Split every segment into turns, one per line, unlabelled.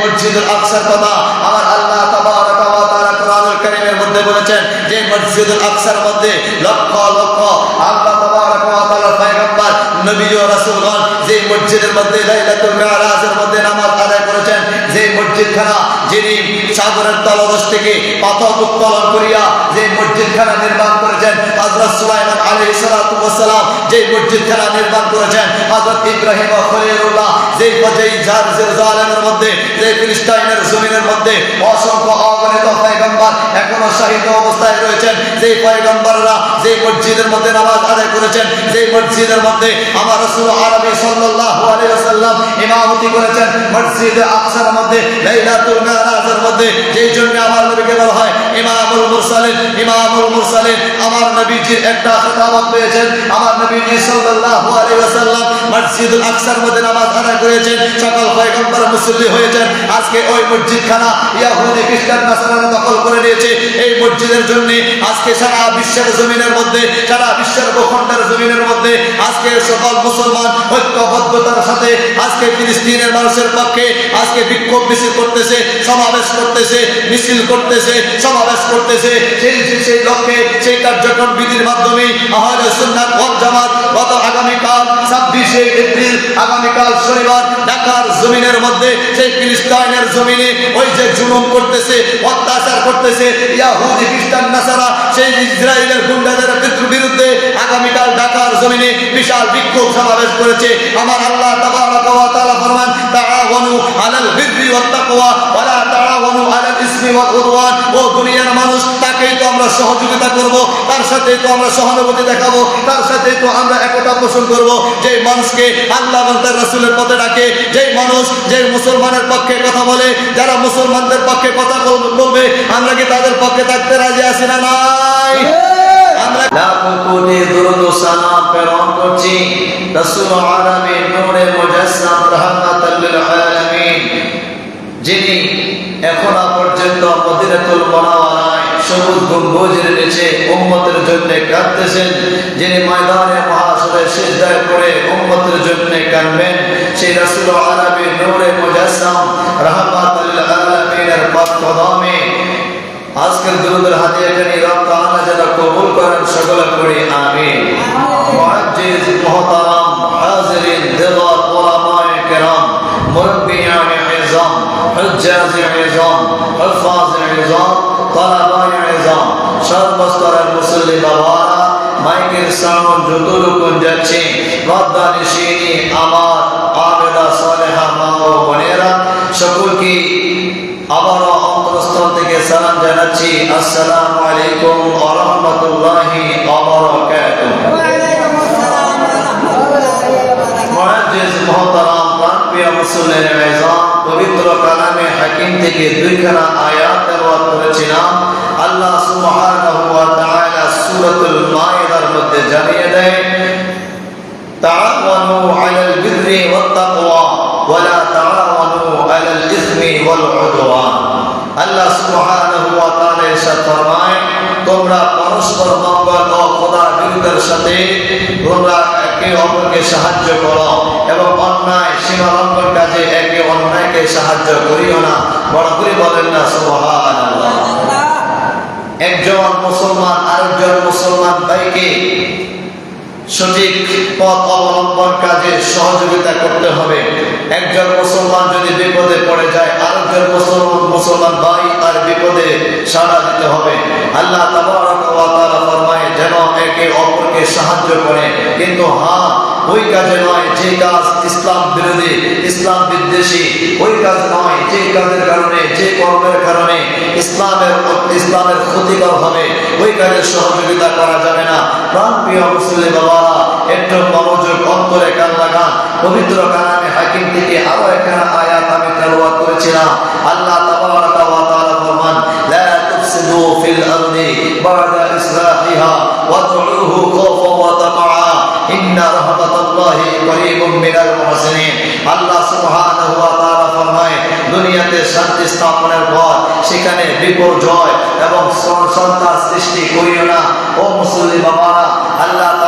মসজিদুল আকসার কথা আমার আল্লাহ কোরআনুল কারীমের মধ্যে বলেছেন, যে মসজিদুল আকসার মধ্যে লক্ষ লক্ষ আল্লাহ নবী ও রাসূলগণ যে মসজিদের মধ্যে লাইলাতুল মিরাজের মধ্যে নামাজ আদায় করেছেন যে মসজিদখানা যিনি সাগরের তলদেশ থেকে পাথর উত্তোলন করিয়া যে মসজিদখানা নির্মাণ করেছেন, হযরত সুলাইমান আলাইহিস সালাতু ওয়াস সালাম যে নির্মাণ করেছেন, হযরত ইব্রাহিম ও খলিলুল্লাহ যে জার মধ্যে, যে ফিলিস্তাইনের জমিনের মধ্যে অসংখ্য অগণিত পয়গম্বর এখনও অবস্থায় রয়েছেন পয়গম্বররা মসজিদের মধ্যে নামাজ আদায় করেছেন মসজিদের মধ্যে আমার রাসূল আরবি সাল্লাল্লাহু আলাইহি ওয়াসাল্লাম ইমামতি করেছেন মধ্যে, লাইলাতুল মধ্যে, যেই জন্য আমার নবীকে বলা হয় ইমামুল মুরসালিন ইমামুল মুরসালিন, আমার নবীজির একটা খেতাবত পেয়েছেন। আমার নবীজি সাল্লাল্লাহু আলাইহি ওয়াসাল্লাম মসজিদুল আকসার মধ্যে নামাজ আদায় করেছেন। সকল পয়গম্বর মুসল্লি হয়েছেন। আজকে ওই মসজিদখানা ইয়াহুদি, খ্রিস্টান দখল করে নিয়েছে। এই মসজিদের জন্য আজকে সারা বিশ্বের জমিনের মধ্যে, সারা বিশ্বের ভূখণ্ডের জমিনের মধ্যে আজকে সকল মুসলমান ঐক্যবদ্ধতার সাথে, আজকে ফিলিস্তিনের মানুষের পক্ষে, আজকে বিক্ষোভ মিছিল করতেছে, সমাবেশ করতেছে, মিছিল করতেছে, সমাবেশ করতেছে। সেই সেই লক্ষ্যে সেই কার্যক্রম বিধির মাধ্যমে সুন্নাত ওয়াল জামাত গত আগামীকাল ছাব্বিশে এপ্রিল, আগামীকাল শনিবার ঢাকার জমিনের মধ্যে সেই ফিলিস্তাইনের জমিনে ওই যে জুলুম করতেছে, অত্যাচার করতেছে, ইয়াহুদি, খ্রিস্টান, নাসারা, সেই ইসরায়েলের গুন্ডাদের বিরুদ্ধে আগামীকাল ঢাকার জমিনে বিশাল বিক্ষোভ সমাবেশ করেছে। আমার আল্লাহ ফরমান তাআওয়ানু আলাল বিররি ওয়াত তাকওয়া ওয়া তাআওয়ানু আলাল ইসমি ওয়াল উদওয়ান। ও দুনিয়ার মানুষ, তাকেই তো আমরা সহযোগিতা করব, তার সাথে তো আমরা সহানুভূতি দেখাবো, তার সাথে তো আমরা একতা পোষণ করব। যে মানুষকে আল্লাহ এবং তার রাসূলের পথে ডাকে যে মানুষ যে মুসলমানের পক্ষে কথা বলে, যারা মুসলমানদের পক্ষে কথা বলবে, আমরা কি তাদের পক্ষে থাকতে রাজি আছি না নাই? আমরা
লাখো কোটি দুরুদ ও সালাম প্রেরণ করছি। রাসূল আলামিন নূরে মুজাসসাম রাহমাতাল লিল আলামিন, যিনি এখনও পর্যন্ত মদিনাতুল মুনাওয়ারায় সবুজ গম্বুজের আজকের দুরুদের হাতে তাআলা যেন কবুল করেন সকলে পড়ি আমিন। মুআজ্জিজ মুহতারাম, হাজিরিন দিদার উলামায়ে কেরাম মুরব্বিয়ান ইজাম হুজ্জাজ ইজাম হুফাজ ইজাম তালাবায়ে ইজাম সর্বস্তরের মুসল্লি বাবারা, মাইকের সাউন্ড যতটুকু সকলকে আবারও অন্তরস্থল থেকে সালাম জানাচ্ছি আসসালামু আলাইকুম ওয়া রাহমাতুল্লাহি ওয়া বারাকাতুহু ওয়া আলাইকুম আসসালাম ওয়া রাহমাতুল্লাহি ওয়া বারাকাতুহু মুআজ্জিজ মুহতারাম পবিত্র কালামে হাকিম থেকে দুইখানা আয়াত তেলাওয়াত করেছিলাম আল্লাহ সুবহানাহু ওয়া তাআলা সূরাতুল মায়েদার মধ্যে জানিয়ে দেয় তাআওয়ানু আলাল বিররি ওয়াত তাকওয়া ওয়া লা আলাল ইসমি ওয়াল উদওয়ান। আল্লাহ সুবহানাহু ওয়া তাআলা ইরশাদ ফরমায় তোমরা পরস্পর মঙ্গল ও খোদা বিরুদ্ধের সাথে তোমরা একে অপরকে একজন মুসলমান আরেকজন মুসলমান ভাইকে সঠিক পথ অবলম্বন কাজে সহযোগিতা করতে হবে। একজন মুসলমান যদি বিপদে পড়ে যায় আরেকজন মুসলমান মুসলমান ভাই তার বিপদে সাড়া দিতে হবে। আল্লাহ ফরমায়, যেন একে অপরকে সাহায্য করে। কিন্তু হ্যাঁ ওই কাজে নয় যে কাজ ইসলাম বিরোধী, ইসলাম বিদ্বেষী। ওই কাজ নয় যে কাজের কারণে, যে কর্মের কারণে ইসলামের ইসলামের ক্ষতিকর হবে। ওই কাজের সহযোগিতা করা যাবে না। প্রাণ প্রিয় মুসলিম বাবারা একটু মনোযোগ, অন্তরে কান লাগান। পবিত্র কালামে হাকিম থেকে আরও একখানা আয়াত আমি তেলাওয়াত করেছিলাম। আল্লাহ তাবারাকা ওয়া তাআলা ফরমান, লা তুফসিদু ফিল আরদি বা'দা ইসলাহিহা ওয়াদউহু খাওফান ওয়া তামাআ ইন্না রাহমাতাল্লাহি
করিবুম মিনাল মুহসিনিন। আল্লাহ সুবহানাহু ওয়া তাআলা ফরমায় দুনিয়াতে শান্তি স্থাপনের পর সেখানে বিপর্যয় এবং সন- সন্ত্রাস সৃষ্টি করিও না। ও মুসলিম বাবারা, আল্লাহ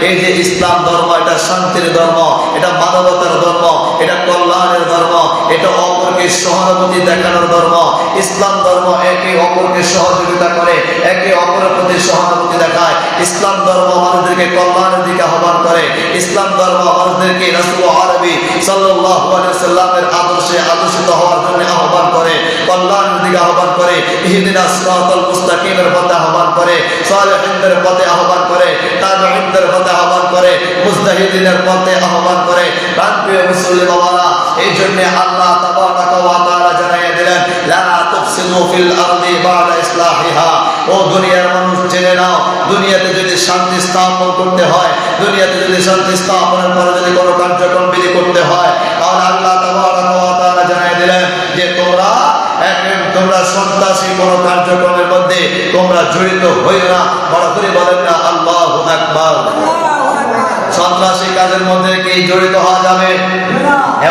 এই যে ইসলাম ধর্ম, এটা শান্তির ধর্ম, এটা মানবতার ধর্ম, এটা কল্যাণের ধর্ম, এটা অপরকে সহানুভূতি দেখানোর ধর্ম, ইসলাম ধর্ম একে অপরকে সহযোগিতা করে, একে অপরের প্রতি সহানুভূতি দেখায়। ইসলাম ধর্ম মানুষদেরকে কল্যাণের দিকে আহ্বান করে। ইসলাম ধর্ম মানুষদেরকে রাসূল আরবি সাল্লাল্লাহু আলাইহি সাল্লামের আদর্শে আদর্শিত হওয়ার জন্য আহ্বান করে, কল্যাণের দিকে আহ্বান করে ইহদিনাস সিরাতাল মুস্তাকিমের পথে আহ্বান করে, সালেহিনদের পথে আহ্বান করে, তাবেঈনদের পথে আহ্বান করে, মুজতাহিদিনের পথে আহ্বান করে। প্রাণপ্রিয় মুসলিম বাবারা, এই জন্য আল্লাহ তাবারাকা ওয়া তাআলা জানাইয়া দিলেন, লা তুফসিদু ফিল আরদি বা'দা ইসলাহিহা। ও দুনিয়ার মানুষ জেনে নাও দুনিয়াতে যদি শান্তি স্থাপন করতে হয় দুনিয়াতে যদি শান্তি স্থাপনের পরে যদি কোনো কার্যক্রম বিধি করতে হয় তাহলে আল্লাহ তাআলা জানাইয়া দিলেন যে তোমরা তোমরা সন্ত্রাসী কোনো কার্যক্রমের মধ্যে তোমরা জড়িত হইও না বড় করে বলেন না আল্লাহু আকবার। সন্ত্রাসী কাজের মধ্যে কি জড়িত হওয়া যাবে?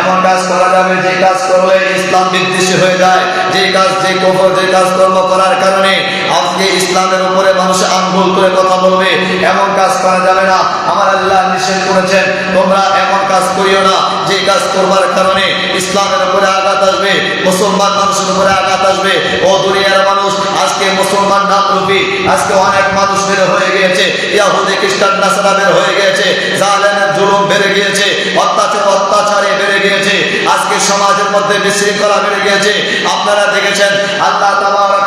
এমন কাজ করা যাবে যে কাজ করলে ইসলাম বিদ্বেষী হয়ে যায় যে কাজ যে কফর যে কাজ কর্ম করার কারণে আজকে ইসলামের উপরে মানুষ আঙ্গুল করে কথা বলবে, এমন কাজ করা যাবে না। আমার আল্লাহ নিষেধ করেছেন, তোমরা এমন কাজ করিও না। যে কাজ করবার কারণে ইসলামের উপরে আঘাত আসবে, মুসলমান মানুষের উপরে আঘাত আসবে। ও দুনিয়ার মানুষ, আজকে মুসলমান নামরূপী, আজকে অনেক মানুষ বের হয়ে গিয়েছে, ইয়াহুদি, খ্রিস্টান, নাসারা বের হয়ে গিয়েছে, জালেমের জুলুম বেড়ে গিয়েছে, অত্যাচার, অত্যাচারে বেড়ে গিয়েছে, আজকে সমাজের মধ্যে বিশৃঙ্খলা বেড়ে গিয়েছে। আপনারা দেখেছেন, আল্লাহ তাবারাকা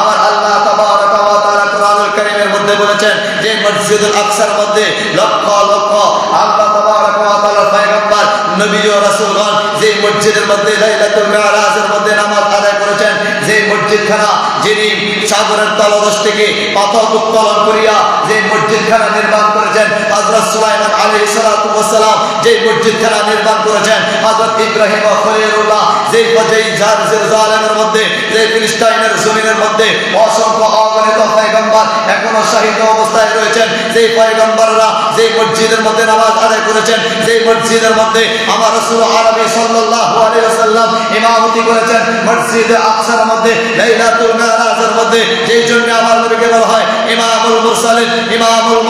আমার আল্লাহ তাবারাকা ওয়া মধ্যে বলেছেন, যে মসজিদুল আকসার মধ্যে লক্ষ লক্ষ আল্লাহ তাবারাকা ওয়া তাআলার পয়গম্বর, নবী ও রাসূলগণ যে মসজিদের মধ্যে লাইলাতুল মিরাজের মধ্যে নামাজ আদায় করেছেন যে মসজিদখানা যিনি সাগরের তলদশ থেকে পাথর উত্তোলন করিয়া যে মসজিদখানা নির্মাণ করেছেন হজরত সুলাইমান আলী সালাতাম যে মসজিদখানা নির্মাণ করেছেন হজরত ইব্রাহিম ও খলিলুল্লাহ যে যেই জার মধ্যে, যে জমিনের মধ্যে অসংখ্য অগণিত পয়গম্বর এখনও শাহিদ অবস্থায় রয়েছেন। সেই পয়গম্বররা যে মসজিদের মধ্যে নামাজ আদায় করেছেন যে মসজিদের মধ্যে আমার আরবি ইমামতি করেছেন, মসজিদ মধ্যে মধ্যে, যেই জন্য আমার নবীকে বলা হয় ইমামুল মুরসালিন, ইমামুল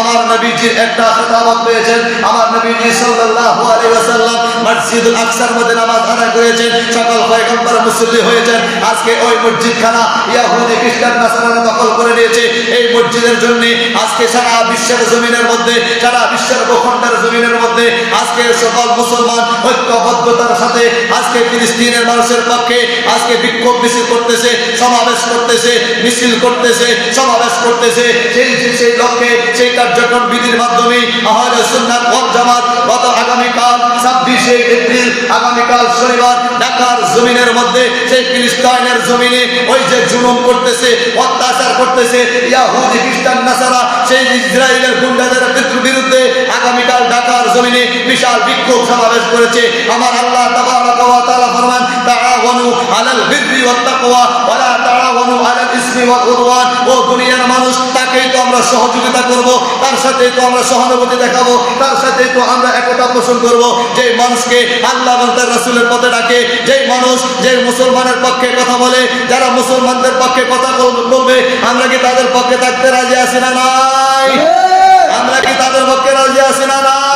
আমার নবীজির একটা খেতাবত পেয়েছেন আমার নবীজি সাল্লাল্লাহু আলাইহি ওয়াসাল্লাম মসজিদুল আকসার মধ্যে নামাজ আদায় করেছেন, সকল পয়গম্বর মুসল্লি হয়েছেন। আজকে ওই মসজিদখানা ইয়াহুদি, খ্রিস্টান, নাসারারা দখল করে নিয়েছে এই মসজিদের জন্য। আজকে সারা বিশ্বের জমিনের মধ্যে, সারা বিশ্বের ভূখণ্ডের জমিনের মধ্যে আজকে সকল মুসলমান ঐক্যবদ্ধতার সাথে আজকে ফিলিস্তিনের মানুষের পক্ষে আজকে বিক্ষোভ মিছিল করতেছে, সমাবেশ করতেছে, মিছিল করতেছে, সমাবেশ করতেছে। সেই সেই- সেই লক্ষ্যে সেই কার্যক্রম বিধির মাধ্যমে আহলে সুন্নাত ওয়াল জামাত গত আগামীকাল ছাব্বিশে এপ্রিল, আগামীকাল শনিবার ঢাকার জমিনের মধ্যে সেই ফিলিস্তাইনের জমিনে ওই যে জুলুম করতেছে, অত্যাচার করতেছে, ইয়াহুদি, খ্রিস্টান, নাসারা, সেই ইসরায়েলের গুন্ডাদের বিরুদ্ধে আগামীকাল ঢাকার জমিনে বিশাল বিক্ষোভ সমাবেশ করেছে। আমার আল্লাহ তারা ফরমান তাআওয়ানু আলাল বিররি ওয়াত তাকওয়া ওয়া লা তাআওয়ানু আলাল ইসমি ওয়াল উদওয়ান। ও দুনিয়ার মানুষ তাকেই তো আমরা সহযোগিতা করব তার সাথে তো আমরা সহানুভূতি দেখাবো তার সাথে তো আমরা একতা পোষণ করব। যে মানুষকে আল্লাহ এবং তার রাসূলের পথে ডাকে যে মানুষ যে মুসলমানের পক্ষে কথা বলে যারা মুসলমানদের পক্ষে কথা বলবে আমরা কি তাদের পক্ষে থাকতে রাজি আছি না নাই? আমরা কি তাদের পক্ষে রাজি আছি না নাই?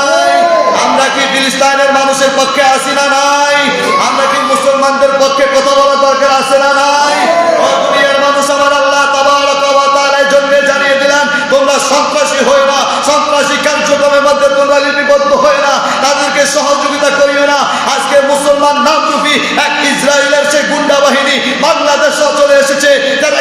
আমরা কি ফিলিস্তাইনের মানুষের পক্ষে আসি না নাই? আমরা কি মুসলমানদের পক্ষে কথা বলার দরকার আছে না নাই? জন্য তোমরা না মধ্যে তোমরা না, তাদেরকে সহযোগিতা করিও না। আজকে মুসলমান এক ইসরায়েলের সেই গুন্ডা বাহিনী বাংলাদেশে চলে এসেছে যারা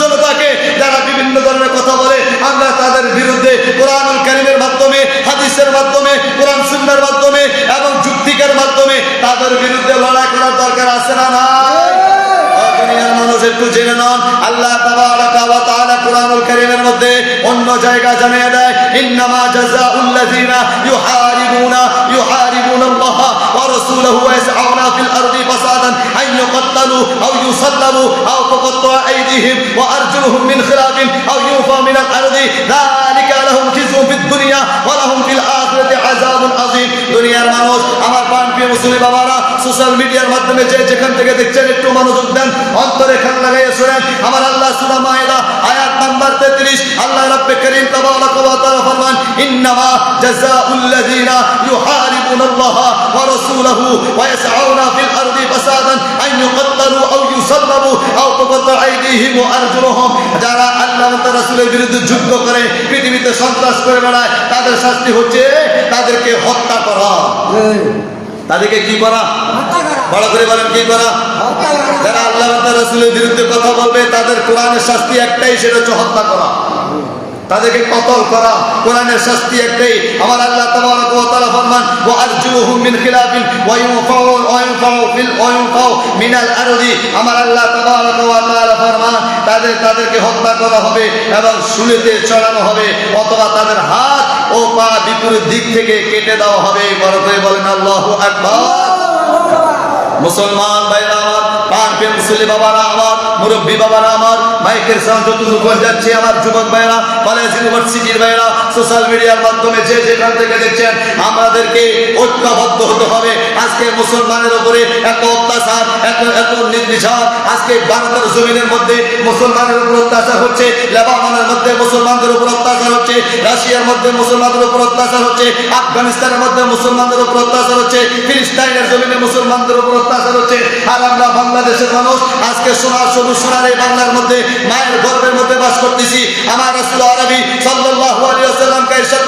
জনতাকে যারা বিভিন্ন ধরনের কথা বলে আমরা তাদের বিরুদ্ধে কোরআনুল কারিমের মাধ্যমে হাদিসের মাধ্যমে কোরআন সুন্নার মাধ্যমে এবং যুক্তিকের মাধ্যমে তাদের বিরুদ্ধে লড়াই করার দরকার আছে না দুনিয়ার মানুষ একটু জেনে নন আল্লাহ তাবারাকা ওয়া তাআলা কোরআনুল কারীমের মধ্যে অন্য জায়গা জানিয়ে দেয় ইন্নামা জাযাউল্লাযিনা ইউহারিবুনা ইউহারিবুনা ওয়া রাসূলহু ওয়া ইয়াসআউনা ফিল আরদি ফাসাদান আন ইউকাত্তালু আও ইউসাল্লাবু আও তুকাত্তা আইদিহিম ওয়া আরজুলুহুম মিন খিলাফিন আও ইউফা মিন আল-আরদি যালিকা লাহুম খিজুন ফিদ দুনিয়া ওয়া লাহুম ফিল আখিরাতি আযাবুন আযীম দুনিয়ার মানুষ, আমার প্রাণপ্রিয় মুসলিম বাবারা সোশ্যাল মিডিয়ার মাধ্যমে যে যেখান থেকে দেখছেন একটু মনোযোগ দেন, অন্তরে খান লাগাইয়া শুনেন। আমার আল্লাহ সূরা মায়েদা, আয়াত নাম্বার 33 আল্লাহ রাব্বে করিম তাবারাক ওয়া তাআলা ফরমান, ইন্নামা জাযাউল লাযিনা ইউহারিবুনা আল্লাহ ওয়া রাসূলহু ওয়া ইয়াসআউনা ফিল আরদি ফাসাদান আন ইউকাত্তালু আও ইউসাল্লাবু আও তুকাত্তা আইদিহিম ওয়া আরজুলুহুম। যারা আল্লাহ রাসূলের বিরুদ্ধে যুদ্ধ করে পৃথিবীতে সন্ত্রাস করে বেড়ায় তাদের শাস্তি হচ্ছে তাদেরকে হত্যা করা। তাদেরকে কি করা? বড় করে বলেন কি করা? যারা আল্লাহ রাসূলের বিরুদ্ধে কথা বলবে তাদের কোরআনের শাস্তি একটাই সেটা হচ্ছে হত্যা করা। তাদেরকে কতল করা, কোরআনের শাস্তি একটাই। আমার আল্লাহ তাবারক ওয়া তাআলা ফরমান, ওয়া মিন ওয়া ওয়া ফিল, ওয়া আরদি। আমার আল্লাহ তাবারক ওয়া তাআলা ফরমান, তাদের, তাদেরকে হত্যা করা হবে এবং শুলিতে চড়ানো হবে, অথবা তাদের হাত ও পা বিপরীত দিক থেকে কেটে দেওয়া হবে। বড় করে বলেন, আল্লাহু আকবার। মুসলমান ভাইরা মুসলিম বাবারা আমার, মুরব্বী বাবারা আমার, মাইকের সাউন্ড যতটুকু যাচ্ছে আমার যুবক ভাইরা কলেজ ইউনিভার্সিটির ভাইরা সোশ্যাল মিডিয়ার মাধ্যমে যে যেখান থেকে দেখছেন, আমাদেরকে ঐক্যবদ্ধ হতে হবে। আজকে মুসলমানের উপরে এত অত্যাচার, এত এত নির্বিচার, আজকে ভারতের জমিনের মধ্যে মুসলমানের উপর অত্যাচার হচ্ছে, লেবাননের মধ্যে মুসলমানদের উপর অত্যাচার হচ্ছে, রাশিয়ার মধ্যে মুসলমানদের উপর অত্যাচার হচ্ছে, আফগানিস্তানের মধ্যে মুসলমানদের উপর অত্যাচার হচ্ছে, ফিলিস্তাইনের জমিনে মুসলমানদের উপর অত্যাচার হচ্ছে, আর আমরা বাংলাদেশের মানুষ, আজকে সোনার সবুজ সোনার এই বাংলার মধ্যে, মায়ের গর্বের মধ্যে বাস করতেছি। আমার আসলে আরবি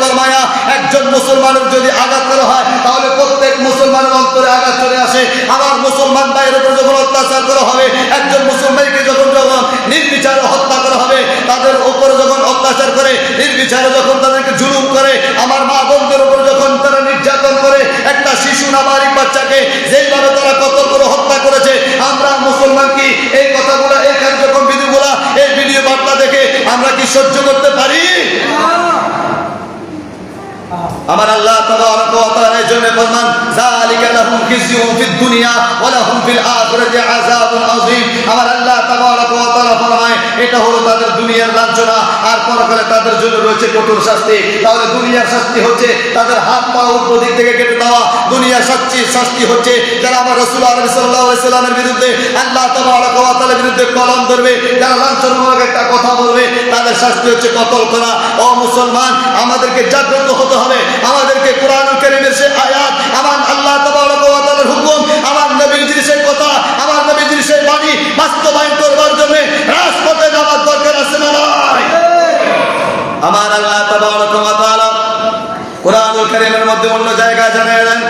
ফরমায়া, একজন মুসলমানের যদি আঘাত করা হয়, তাহলে প্রত্যেক মুসলমানের অন্তরে আঘাত আসে আমার মুসলমান ভাইয়ের উপর যখন অত্যাচার করা হবে, একজন মুসলমানকে যখন যখন নির্বিচারে হত্যা করা হবে, তাদের উপরে যখন অত্যাচার করে, নির্বিচারে যখন তাদেরকে জুলুম করে, আমার মা বোনদের উপর যখন তারা নির্যাতন করে, একটা শিশু নাবালিক বাচ্চাকে যেইভাবে তারা কতল করে হত্যা করেছে, আমরা মুসলমান কি এই কথাগুলো, এই কার্যক্রম বিধিগুলা, এই ভিডিও বার্তা দেখে আমরা কি সহ্য করতে পারি? আমার আল্লাহ ওয়া জন্য ফরমান, যালিকা লাহুম ফিদ দুনিয়া ওয়া লাহুম ফিল আখিরাতি আযাবুন আযীম। আমার আল্লাহ ওয়া তাআলা ফরমায়, এটা হলো তাদের দুনিয়ার লাঞ্ছনা, আর পরকালে তাদের জন্য রয়েছে কঠোর শাস্তি। তাহলে দুনিয়ার শাস্তি হচ্ছে তাদের হাত পা থেকে কেটে দেওয়া। দুনিয়ার শাস্তি শাস্তি হচ্ছে যারা আমার রাসূল সাল্লাল্লাহু আলাইহি সাল্লামের বিরুদ্ধে আল্লাহ তাবারাক ওয়া তাআলার বিরুদ্ধে কলম ধরবে, যারা লাঞ্ছনামূলক একটা কথা বলবে শাস্তি হচ্ছে কতল করা। ও মুসলমান, আমাদেরকে জাগ্রত হতে হবে। আমাদেরকে কোরআন কারীমের সে আয়াত, আমার আল্লাহ তাবারক হুকুম, আমার নবীজির সেই কথা, আমার নবীজির সেই বাণী বাস্তবায়ন করবার জন্য রাজপথে যাওয়ার দরকার আছে না আমার আল্লাহ তাআলা কোরআনুল কারীমের মধ্যে অন্য জায়গায় জানিয়ে দেন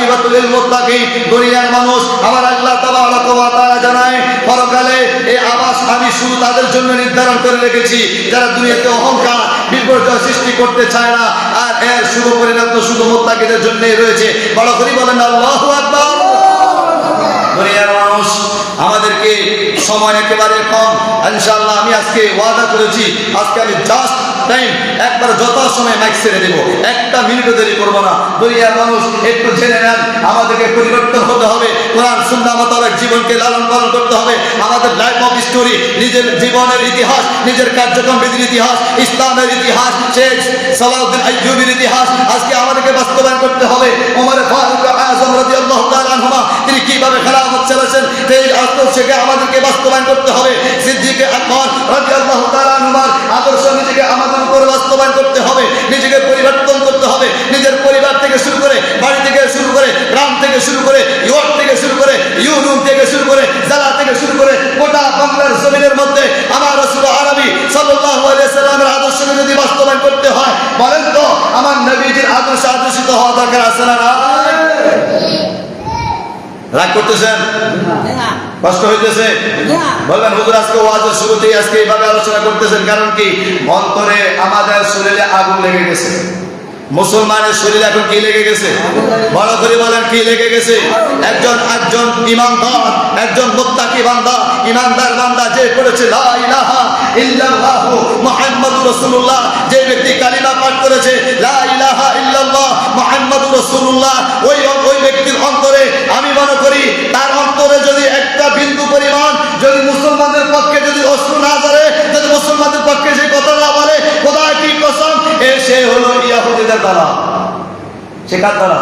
আকিবাতু মুত্তাকিন দুনিয়ার মানুষ। আমার আল্লাহ তাবারক ওয়া তাআলা জানায়, পরকালে এই আবাস আমি শুধু তাদের জন্য নির্ধারণ করে রেখেছি। যারা দুনিয়াতে অহংকার, বিপর্যয় সৃষ্টি করতে চায় না, আর এর শুভ পরিণাম তো শুধু মুত্তাকিদের জন্যই রয়েছে। বড় করে বলেন, আল্লাহু আকবার। দুনিয়ার মানুষ, আমাদেরকে সময় একেবারে কম। ইনশাআল্লাহ আমি আজকে ওয়াদা করেছি, আজকে আমি জাস্ট টাইম একবার যত সময় মাইক ছেড়ে দেব। একটা মিনিটও দেরি করব না। দুনিয়ার মানুষ একটু জেনে নেন, আমাদেরকে পরিবর্তন হতে হবে। কোরআন, সুন্নাহ, মোতাবেক জীবনকে লালন পালন করতে হবে। আমাদের লাইফ অফ স্টোরি নিজের জীবনের ইতিহাস, নিজের কার্যক্রম বিধির ইতিহাস, ইসলামের ইতিহাস, শেখ সালাউদ্দিন আইয়ুবের ইতিহাস। আজকে আমাদেরকে বাস্তবায়ন করতে হবে। ওমর ফারুক আজম রাদিয়াল্লাহু তাআলা আনহুমা, তিনি কীভাবে খেলাফত চালাচ্ছেন সেই আদর্শকে আমাদেরকে বাস্তবায়ন করতে হবে। সিদ্দিকে আকবর রাদিয়াল্লাহু তাআলা আনহুমার আদর্শ নিজেকে আমাদের উপর বাস্তবায়ন করতে হবে, নিজেকে পরিবর্তন করতে হবে, নিজের পরিবার থেকে শুরু করে বাড়ি থেকে শুরু করে গ্রাম থেকে শুরু করে ইউরোপ থেকে শুরু করে ইউরোপ থেকে শুরু করে জেলা থেকে শুরু করে গোটা বাংলার জমিনের মধ্যে আমার রসুল আরবি সাল্লামের আদর্শকে যদি বাস্তবায়ন করতে হয়, বলেন তো, আমার নবীজির আদর্শ আদর্শিত হওয়া দরকার আছে না? রাগ করতেছেন? কষ্ট হইতেছে? বলবেন, হুজুর, আজকে ওয়াজের শুরুতেই আজকে এইভাবে আলোচনা করতেছেন। কারণ কি? অন্তরে আমাদের শরীরে আগুন লেগে গেছে। মুসলমানের শরীর এখন কি লেগে গেছে? বড় করে বলেন, কি লেগে গেছে? একজন একজন ইমানদার, একজন মুত্তাকি বান্দা, ইমানদার বান্দা যে করেছে লা যে ব্যক্তি কালিমা পাঠ করেছে, লা ইলাহা ইল্লাল্লাহ মুহাম্মাদুর রাসূলুল্লাহ ওই ওই ব্যক্তির অন্তরে আমি মনে করি তার অন্তরে যদি একটা বিন্দু পরিমাণ যদি মুসলমানদের পক্ষে যদি অশ্রু না ধরে যদি মুসলমানদের পক্ষে সেই কথা না বলে খোদা কি কসম এ সে হলো ইয়াহুদিদের দ্বারা সে কার দ্বারা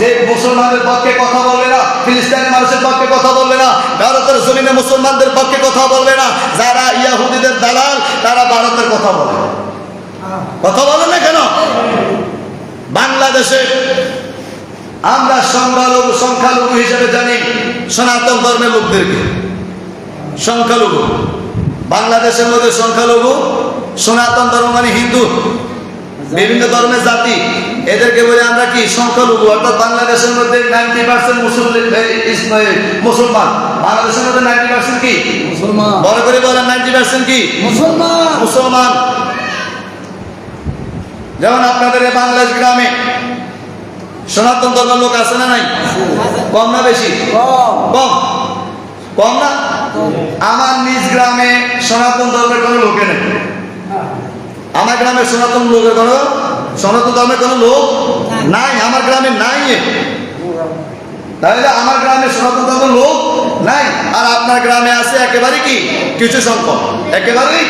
যে মুসলমানদের পক্ষে কথা বলবে না ফিলিস্তিনের মানুষের পক্ষে কথা বলবে না ভারতের জমিনে মুসলমানদের পক্ষে কথা বলবে না যারা ইয়াহুদিদের দালাল তারা ভারতের কথা বলে। কথা বলে না কেন? বাংলাদেশে আমরা সংখ্যালঘু সংখ্যালঘু হিসেবে জানি সনাতন ধর্মের লোকদেরকে। সংখ্যালঘু। বাংলাদেশের মধ্যে সংখ্যালঘু সনাতন ধর্ম মানে হিন্দু। বিভিন্ন ধর্মের জাতি। এদেরকে বলে আমরা কি সংখ্যালঘু? অর্থাৎ বাংলাদেশের মধ্যে নাইনটি পার্সেন্ট মুসলমান। বাংলাদেশের মধ্যে নাইনটি পার্সেন্ট কি?
মুসলমান।
বড় করে বলেন নাইনটি পার্সেন্ট কি?
মুসলমান।
মুসলমান। যেমন আপনাদের বাংলাদেশ গ্রামে সনাতন ধর্মের লোক আছে না নাই? কম না বেশি?
কম।
কম। না? আমার নিজ গ্রামে সনাতন ধর্মের কোনো লোকে নেই। আমার গ্রামে সনাতন লোকের কোনো সনাতন ধর্মের কোনো লোক নাই আমার গ্রামে নাই। তাহলে আমার গ্রামে সনাতন ধর্মের লোক নাই আর আপনার গ্রামে আছে একেবারে কি? কিছু সংখ্যক একেবারেই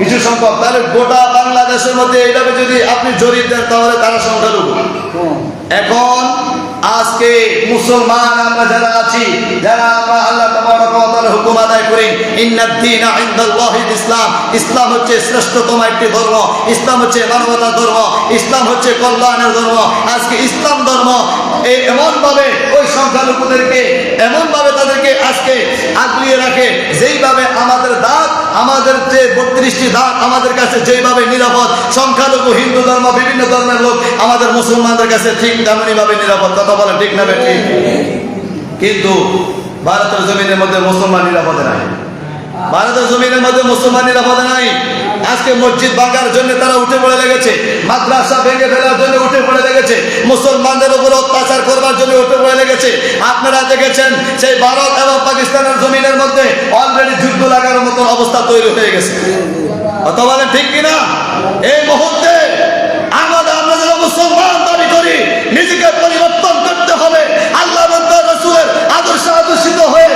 কিছু সংখ্যক, তাহলে গোটা বাংলাদেশের মধ্যে এইভাবে যদি আপনি জড়িয়ে দেন, তাহলে তারা সংখ্যালঘু
কম
এখন আজকে মুসলমান আমরা যারা আছি, যারা আমরা আল্লাহ তাআলার হুকুম আদায় করি, ইন্নাদ দীনা ইসলাম ইসলাম হচ্ছে শ্রেষ্ঠতম একটি ধর্ম, ইসলাম হচ্ছে মানবতার ধর্ম, ইসলাম হচ্ছে কল্যাণের ধর্ম। আজকে ইসলাম ধর্ম এই এমন ভাবে ওই সংখ্যালঘুদেরকে এমন ভাবে তাদেরকে আজকে আগলিয়ে রাখে, যেইভাবে আমাদের দাঁত, আমাদের যে বত্রিশটি দাঁত আমাদের কাছে যেইভাবে নিরাপদ, সংখ্যালঘু, হিন্দু ধর্ম, বিভিন্ন ধর্মের লোক আমাদের মুসলমানদের কাছে ঠিক তেমনই ভাবে নিরাপদ। কথা বলে ঠিক না ঠিক কিন্তু ভারতের জমিনের মধ্যে মুসলমান নিরাপদে নাই। ভারতের জমিনের মধ্যে মুসলমান নিরাপদে নাই। আজকে মসজিদ ভাঙার জন্য তারা উঠে পড়ে লেগেছে। মাদ্রাসা ভেঙে ফেলার জন্য উঠে পড়ে লেগেছে। মুসলমানদের উপর অত্যাচার করবার জন্য উঠে পড়ে লেগেছে। আপনারা দেখেছেন সেই ভারত এবং পাকিস্তানের জমিনের মধ্যে অলরেডি যুদ্ধ লাগার মতো অবস্থা তৈরি হয়ে গেছে। কথা বলেন ঠিক কিনা? এই মুহূর্তে আমাদের আমরা যারা মুসলমান দাবি করি, নিজেকে পরিবর্তন করতে হবে। আল্লাহ আদর্শ আদর্শিত হয়ে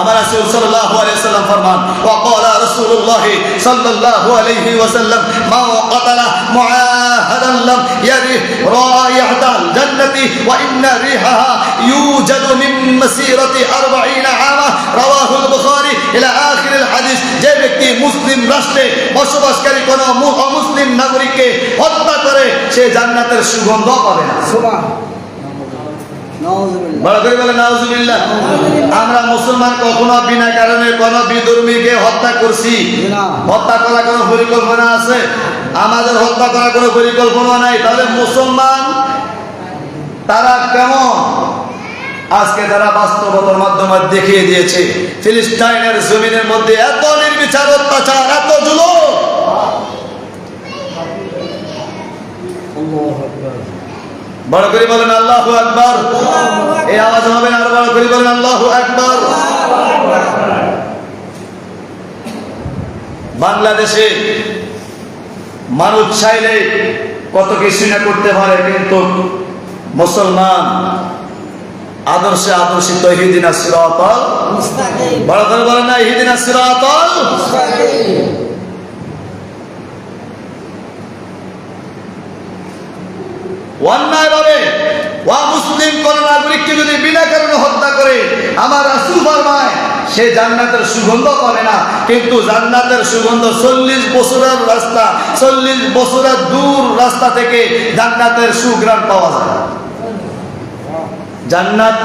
আমার রাসূল সাল্লাল্লাহু আলাইহি সাল্লাম ফরমান ওয়া ক্বালা রাসূলুল্লাহ সাল্লাল্লাহু আলাইহি ওয়াসাল্লাম, মা ক্বাতালা মুআহাদান লাম ইয়ারিহ রাইহাতাল জান্নাতি ওয়া ইন্না রিহাহা ইউজাদু মিন মাসিরাতি 40 আমা রাওয়াহুল বুখারী, ইলা আখিরিল হাদিস, যে ব্যক্তি মুসলিম রাষ্ট্রে বসবাসকারী কোন অমুসলিম নাগরিককে হত্যা করে, সে জান্নাতের সুগন্ধ পাবে না।
সুবহান নাউজুবিল্লাহ
বড় করে বলে নাউজুবিল্লাহ আমরা মুসলমান কখনো বিনা কারণে কোন বিধর্মীকে হত্যা করছি। হত্যা করার কোনো পরিকল্পনা আছে? আমাদের হত্যা করার কোনো পরিকল্পনা নাই। তাহলে মুসলমান তারা কেমন? আজকে তারা বাস্তবতার মাধ্যমে দেখিয়ে দিয়েছে ফিলিস্তাইনের জমিনের মধ্যে এত নির্বিচার অত্যাচার এত জুলুম
আল্লাহু আকবার
বড় করে বলেন আল্লাহ আকবার। এই আওয়াজ হবে আরও বড় করে বলেন আল্লাহ আকবার। বাংলাদেশে মানুষ চাইলে কত কিছু না করতে পারে, কিন্তু মুসলমান আদর্শে আদর্শিত হিদিনা সিরাতল বড় করে বলেন না হিদিনা সিরাতল
মুস্তাকিম
অন্যায় ভাবে ওয়া মুসলিম কোন নাগরিককে যদি বিনা কারণে হত্যা করে, আমার রাসূল ফরমায়, সে জান্নাতের সুগন্ধ পাবে না। কিন্তু জান্নাতের সুগন্ধ চল্লিশ বছরের রাস্তা, চল্লিশ বছরের দূর রাস্তা থেকে জান্নাতের সুগ্রাণ পাওয়া যায়। জান্নাত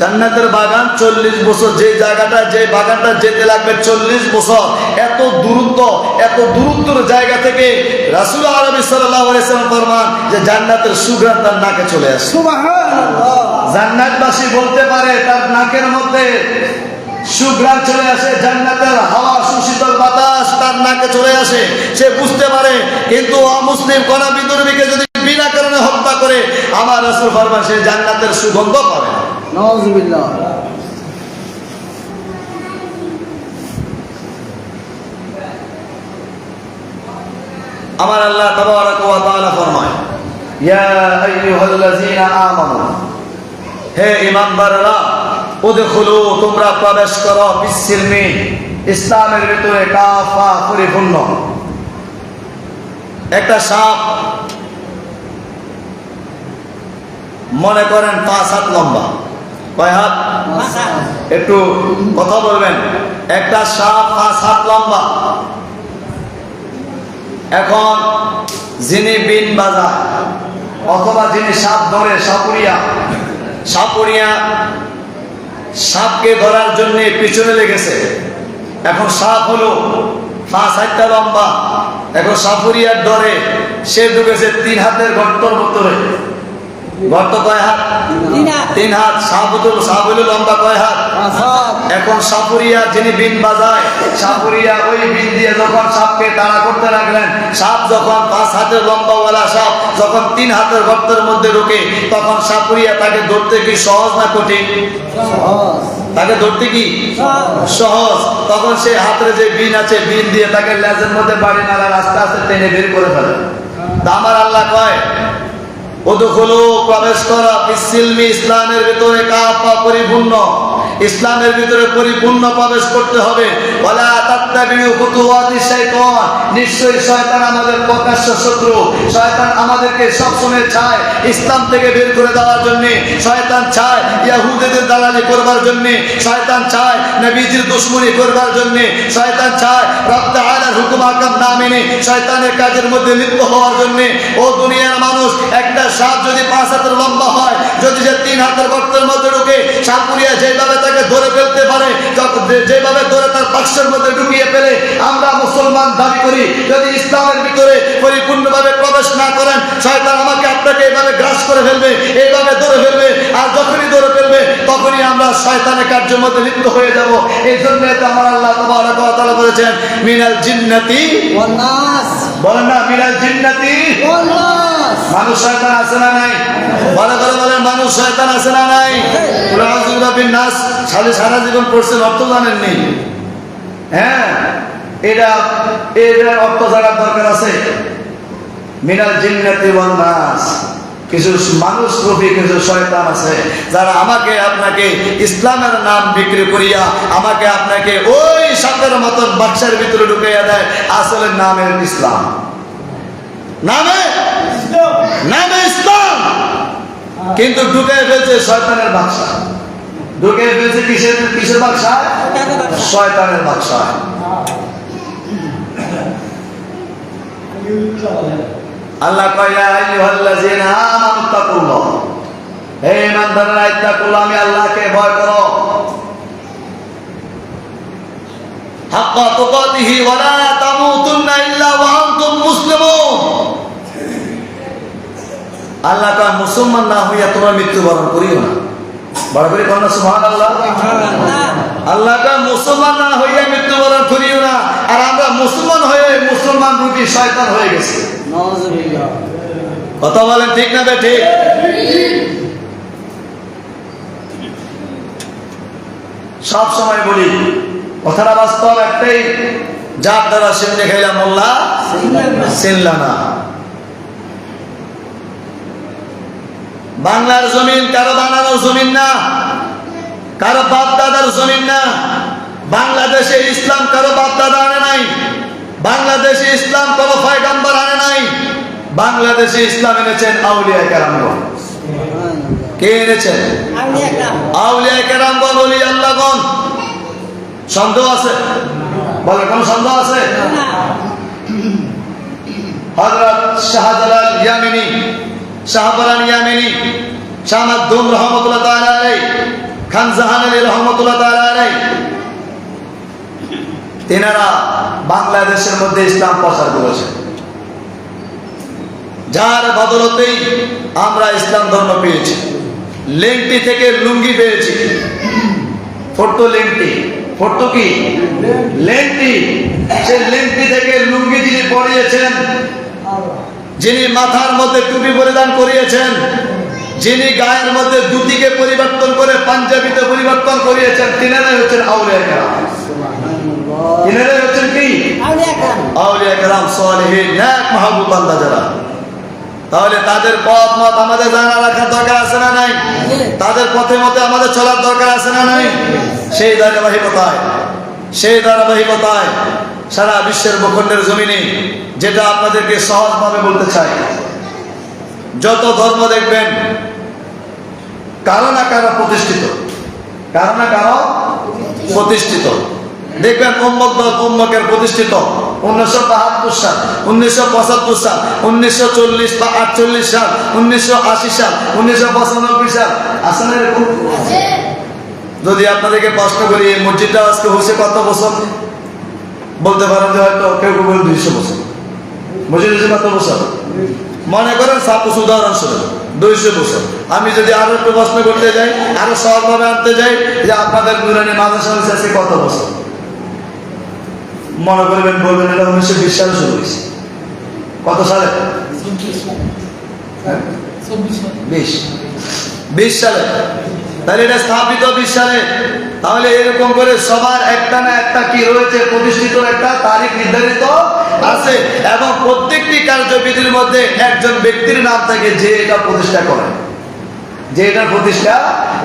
জান্নাতের বাগান চল্লিশ বছর যে জায়গাটা যে বাগানটা যেতে লাগবে চল্লিশ বছর। এত দূরত্ব এত দূরত্বর জায়গা থেকে রাসুল আরবি সাল্লাম ফরমান যে জান্নাতের সুগ্রাণ তার নাকে চলে আসে। জান্নাতবাসী বলতে পারে তার নাকের মধ্যে সুগ্রাম চলে আসে জান্নাতের হাওয়া সুশীতল বাতাস তার নাকে চলে আসে। সে বুঝতে পারে কিন্তু অমুসলিম কোনা বিদুর্মীকে যদি বিনা কারণে হত্যা করে আমার রসুল ফরমান সে জান্নাতের সুগন্ধ পাবে না।
নাউজুবিল্লাহ
আমার আল্লাহ তাবারাক ফরমায় হে ঈমানদাররা, উদখুলু, তোমরা প্রবেশ করো বিসিলমি ইসলামের ভিতরে কাফা পরিপূর্ণ। একটা সাপ মনে করেন পাঁচ হাত লম্বা। হাত? একটু কথা বলবেন। একটা সাপ পাঁচ হাত লম্বা। এখন যিনি বিন বাজায় অথবা যিনি সাপ ধরে, সাপুরিয়া সাপুরিয়া সাপকে ধরার জন্য পিছনে লেগেছে। এখন সাপ হলো পাঁচ হাতটা লম্বা। এখন সাপুরিয়ার ধরে, সে ঢুকেছে তিন হাতের গর্তর ভিতরে। গর্ত কয় হাত? তিন হাত। লম্বা কয় হাত? এখন সাপুরিয়া যিনি বিন বাজায় সাপুরিয়া ওই বিন দিয়ে যখন সাপকে তাড়া করতে লাগলেন সাপ যখন পাঁচ হাতের লম্বাওয়ালা সাপ যখন তিন হাতের গর্তের মধ্যে ঢুকে তখন সাপুরিয়া তাকে ধরতে কি সহজ না কঠিন? তাকে ধরতে কি? সহজ। তখন সে হাতের যে বিন আছে বিন দিয়ে তাকে লেজের মধ্যে বাড়ি নালা আস্তে আস্তে টেনে বের করে ফেলে। আমার আল্লাহ কয় প্রবেশ করা বিসিলমি ইসলামের ভিতরে কাপা পরিপূর্ণ। ইসলামের ভিতরে পরিপূর্ণ প্রবেশ করতে হবে। শয়তান মেনে শয়তানের কাজের মধ্যে লিপ্ত হওয়ার জন্য। ও দুনিয়ার মানুষ, একটা সাপ যদি পাঁচ হাতের লম্বা হয়, যদি সে তিন হাতের গর্তের মধ্যে ঢুকে সাপুরিয়া যেভাবে তাকে ধরে ফেলতে পারে যেভাবে ধরে তার পার্শ্বের মধ্যে ঢুকিয়ে ফেলে আমরা মুসলমান দাবি করি যদি ইসলামের ভিতরে পরিপূর্ণভাবে প্রবেশ না করেন শয়তান আমাকে আপনাকে এইভাবে গ্রাস করে ফেলবে এইভাবে ধরে ফেলবে আর যখনই ধরে ফেলবে তখনই আমরা শয়তানের কার্যের মধ্যে লিপ্ত হয়ে যাব। এই জন্য তো আমার আল্লাহ তাবারাক ওয়া বলেছেন মিনাল জিন্নাতি বলেন না মিনাল জিন্নাতি মানুষ শয়তান আছে না নাই? বলে করে বলেন, মানুষ শয়তান আছে না নাই? নাস। সালে সারা জীবন পড়ছেন অর্থ জানেননি। হ্যাঁ? এটা অর্থ জানার দরকার আছে। মিনাল জিন্নাতি নাস। কিছু মানুষ রূপী, কিছু শয়তান আছে, যারা আমাকে, আপনাকে ইসলামের নাম বিক্রি করিয়া আমাকে আপনাকে ওই সাপের মতন বাক্সার ভিতরে ঢুকাইয়া দেয়। আসলে নামের ইসলাম। নামে? নামে ইসলাম কিন্তু ঢুকে ফেলছে শয়তানের বাক্সা ঢুকে ফেলছে কিসের কিসের বাক্সা শয়তানের বাক্সা আল্লাহ কয়া আইয়ুহাল্লাযীনা আমানু তাকুল্লাহ। হে ইমানদাররা, ইত্তাকুল্লাহ, আমি আল্লাহকে ভয় করো। হাক্কা তুকাতিহি ওয়া তামুতুন্না ইল্লা ওয়া আনতুম মুসলিমুন। আল্লাহ কয় মুসলমান না হইয়া তোমরা মৃত্যুবরণ করিও না। বড় করে কন্যা সুহান আল্লাহ আল্লাহ কয় মুসলমান না হইয়া মৃত্যুবরণ করিও না। আর আমরা মুসলমান হয়ে মুসলমান রূপী শয়তান হয়ে গেছি। কথা বলেন ঠিক না বে ঠিক? সব সময় বলি কথাটা বাস্তব একটাই যার দ্বারা সিন্নে খাইলাম মোল্লা চিনলা না। বাংলার জমিন কারও বানানোর জমিন না কারও বাপ দাদার জমিন না। বাংলাদেশে ইসলাম কারও বাপ দাদা আনে নাই বাংলাদেশে ইসলাম কারও ফয়গাম্বার আনে নাই বাংলাদেশে ইসলাম এনেছেন আউলিয়া কেরামগণ। কে এনেছেন? আউলিয়া কেরামগণ বলি আল্লাহগণ। সন্দেহ আছে? বলে কোন সন্দেহ আছে? হযরত শাহজালাল ইয়ামিনী বাংলাদেশের মধ্যে ইসলাম প্রচার করেছেন। যার বদলতেই আমরা ইসলাম ধর্ম পেয়েছি। লেংটি থেকে লুঙ্গি পেয়েছি। ফটো লেংটি। কি? লেংটি। সেই লেংটি থেকে লুঙ্গি যিনি পরিয়েছেন যিনি মাথার মধ্যে টুপি পরিধান করিয়েছেন যিনি গায়ের মধ্যে দুটিকে পরিবর্তন করে পাঞ্জাবিতে পরিবর্তন করিয়েছেন তিনারাই হচ্ছেন আউলিয়া কেরাম। তিনারাই হচ্ছেন কি? আউলিয়া কেরাম। সালেহীন ন্যাক মাহবুব বান্দা যারা। তাহলে তাদের পথ মত আমাদের জানা রাখার দরকার আছে না নাই? তাদের পথে মতে আমাদের চলার দরকার আছে না নাই? সেই ধারাবাহিকতায়। সেই ধারাবাহিকতায় সারা বিশ্বের ভূখণ্ডের জমিনে যেটা আপনাদেরকে সহজভাবে বলতে চাই, যত ধর্ম দেখবেন, কারও না কারও প্রতিষ্ঠিত। কারও না কারও প্রতিষ্ঠিত। দেখবেন উম্মকের প্রতিষ্ঠিত। উনিশশো বাহাত্তর সাল, উনিশশো পঁচাত্তর সাল, উনিশশো চল্লিশ বা আটচল্লিশ সাল, উনিশশো আশি সাল, উনিশশো পঁচানব্বই সাল। এরকম যদি আপনাদেরকে প্রশ্ন করি এই মসজিদটা আজকে হয়েছে কত বছর? বলতে পারেন যে হয়তো কেউ কেউ বলেন দুইশো বছর। মসজিদ হয়েছে কত বছর? মনে করেন সাপোজ উদাহরণস্বরূপ দুইশো বছর। আমি যদি আরও একটু প্রশ্ন করতে যাই আরও সহজভাবে আনতে যাই যে আপনাদের দুরানি মাদ্রাসা হয়েছে আজকে কত বছর? মনে করবেন বলবেন এটা উনিশশো বিশ সালে শুরু হয়েছে। কত সালে। হ্যাঁ? বিশ। বিশ সালে? তাহলে এটা স্থাপিত বিশ তাহলে এরকম করে সবার একটা না একটা কি রয়েছে? প্রতিষ্ঠিত একটা তারিখ নির্ধারিত আছে এবং প্রত্যেকটি কার্যবিধির মধ্যে একজন ব্যক্তির নাম থাকে যে এটা প্রতিষ্ঠা করে। যে এটা প্রতিষ্ঠা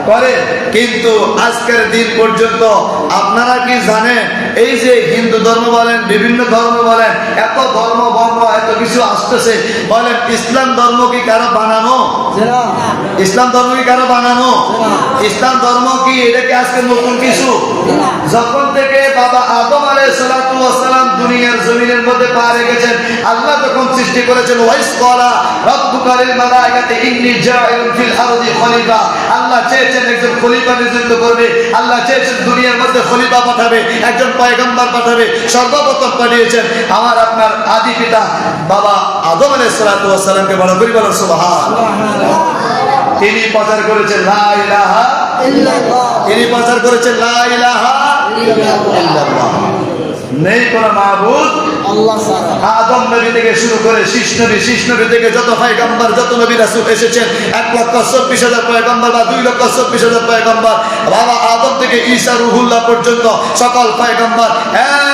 করে কিন্তু আজকের দিন পর্যন্ত আপনারা কি জানেন এই যে হিন্দু ধর্ম বলেন বিভিন্ন ধর্ম বলেন এত ধর্ম বর্ণ এত কিছু আসতেছে বলেন ইসলাম ধর্ম কি কারও বানানো? ইসলাম ধর্ম কি কারও বানানো? ইসলাম ধর্ম কি এটা কি আজকে নতুন কিছু? যখন থেকে বাবা আদম ওয়াস সালাম দুনিয়ার জমিনের মধ্যে পা রেখেছেন আল্লাহ যখন সৃষ্টি করেছেন ওয়াইস কলা রব্বুকা লিল মালাইকাতি ইন্নী জাইলুন ফিল আরদি খলিফা আল্লাহ চেয়েছেন একজন খলিফা নিযুক্ত করবে। আল্লাহ চেয়েছেন দুনিয়ার মধ্যে খলিফা পাঠাবে, একজন পয়গম্বর পাঠাবে, সর্বপ্রথম পাঠিয়েছেন আমার আপনার আদি পিতা, বাবা আদম আলাই সালাতামকে বড় করি বলো তিনি প্রচার করেছেন, লা তিনি প্রচার করেছেন, লা নেই কোন মাহবুদ। আদম নবী থেকে শুরু করে শীষ নবী শীষ নবী থেকে যত পয়গম্বর যত নবী রাসুল এসেছেন এক লক্ষ চব্বিশ হাজার পয়গম্বর বা দুই লক্ষ চব্বিশ হাজার পয়গম্বর বাবা আদম থেকে ঈসা রুহুল্লাহ পর্যন্ত সকল পয়গম্বর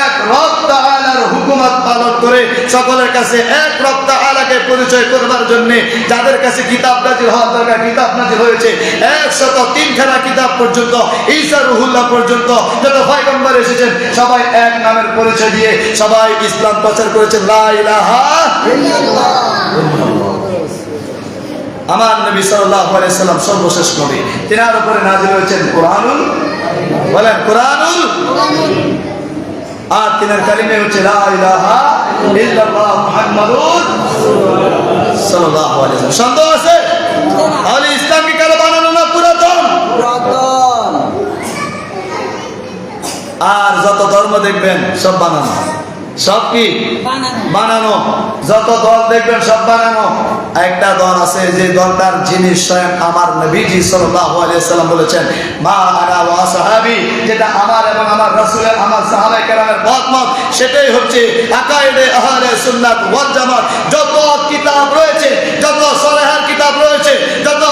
এক রক্ত আলার হুকুমত পালন করে সকলের কাছে এক রক্ত আলাকে পরিচয় করবার জন্য যাদের কাছে কিতাব নাজির হওয়ার দরকার, কিতাব নাজির হয়েছে, একশত তিনখানা কিতাব পর্যন্ত, ঈসা রুহুল্লাহ পর্যন্ত যত পয়গম্বর এসেছেন, সবাই এক নামের পরিচয় দিয়ে সবাই ইসলাম প্রচার করেছেন। আমার নবী আলাইহি সাল্লাম সর্বশেষ নবী। তিনার উপরে নাযিল হয়েছেন কোরআনুল, বলেন কোরআনুল। আর তিনার কালিমে হচ্ছে সন্দেহ আছে? তাহলে ইসলামকে কেন বানানো না? পুরাতন। আর যত ধর্ম দেখবেন সব বানানো। সব কি? বানানো। যত দল দেখবেন সব বানানো। একটা দল আছে যে দলটার যিনি স্বয়ং আমার নবীজি সাল্লাল্লাহু আলাইহি সাল্লাম বলেছেন মা আনা ওয়া সাহাবী যেটা আমার এবং আমার রাসূলের আমার সাহাবায়ে কেরামের মত সেটাই হচ্ছে আকাইদে আহলে সুন্নাত ওয়াল জামাত। যত কিতাব রয়েছে যত সলেহার কিতাব রয়েছে যত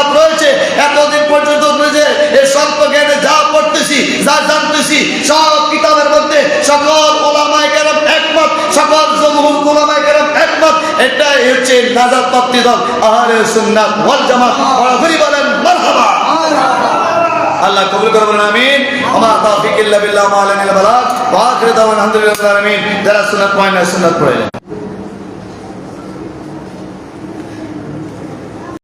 কিতাব রয়েছে। এতদিন পর্যন্ত জ্ঞানে যা পড়তেছি, যা জানতেছি, সব কিতাবের মধ্যে সকল ওলামায়ে কেরাম একমত, সকল জমহুর ওলামায়ে একমত। এটাই হচ্ছে জামাত। বড় বলেন, মারহাবা। আল্লাহ কবুল করবেন আমিন। আমার তাওফিক ইল্লা বিল্লাহ মা আলাইনা বালাগ। ওয়া আখিরু দাওয়ানা আলহামদুলিল্লাহি আলামিন। যারা সুন্নাত পয়েন্ট সুন্নাত